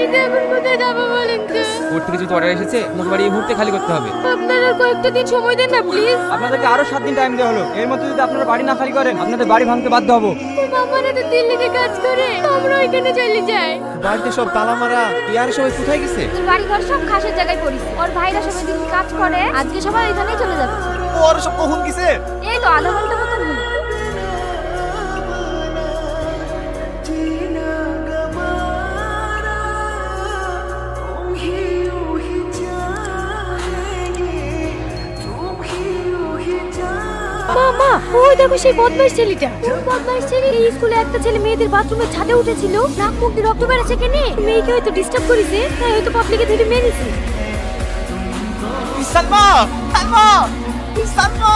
শুধু এখন কোথায় যাব বলেন তো? কোর্ট থেকে যেহেতু অর্ডার এসেছে তোমাকে বাড়ি এই মুহূর্তে খালি করতে হবে। আপনারা কয়েকটা দিন সময় দেন না প্লিজ আপনাদেরকে আরও সাত দিন টাইম দেওয়া হলো। এর মধ্যে যদি আপনারা বাড়ি না খালি করেন আপনাদের বাড়ি ভাঙতে বাধ্য হব। মামারা তো দিল্লিতে কাজ করে। আমরা ওইখানে চলে যাই বাড়িতে সব তালা মারা বিয়ার সবাই কোথায় গেছে? বাড়ি ঘর সব খাসের জায়গায় পড়িস ওর ভাইরা সবাই দিল্লি কাজ করে আজকে সবাই এখানেই চলে যাচ্ছে। ওর সব কখন গেছে? এই তো আধা ঘণ্টা মতো হলো। মা, ওই দেখো সেই বদমাইশ ছেলেটা। বদমাইশ ছেলে এই স্কুলে একটা ছেলে মেয়েদের বাথরুমের ছাদে উঠেছিল। নাক মুখ দিয়ে রক্ত বেরোচ্ছে কেন? মেয়েকে হয়তো ডিস্টার্ব করেছে, তাই হয়তো পাবলিকে ধরে মেরেছে সালমা সালমা সালমা